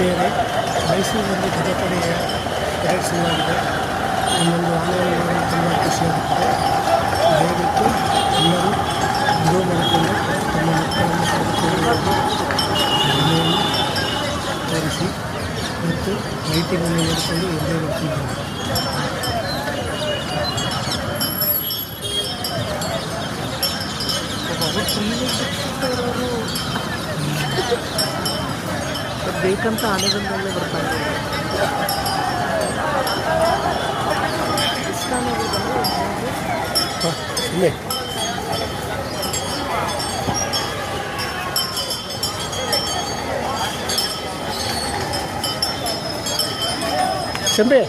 ಆತ್ಮೀಯರೇ ಮೈಸೂರಿನಲ್ಲಿ ಗಜಪಡೆಯ ಪರೇಡ್ ಶುರುವಾಗಿದೆ ಇನ್ನೊಂದು ಆನೆಯನ್ನು ನೋಡಲು ತುಂಬ ಖುಷಿಯಾಗುತ್ತದೆ. ದಯವಿಟ್ಟು ಎಲ್ಲರೂ ಗೃಹ ಮಾಡಿಕೊಂಡು ತಮ್ಮ ಮಕ್ಕಳನ್ನು ಕರೆದುಕೊಂಡು ತೋರಿಸಿ ಮತ್ತು ಲೈಟಿಂಗನ್ನು ನೋಡಿಕೊಂಡು ಎಂಜಾಯ್ ಮಾಡ್ತಿದ್ದಾರೆ Thank ಆನೆಗಳನ್ನೆಲ್ಲ ಬರ್ತಾರೆ ಇಷ್ಟ ಅನ್ನೋದು ಹಾಂ ಇಲ್ಲೇ ಶಂಬೆ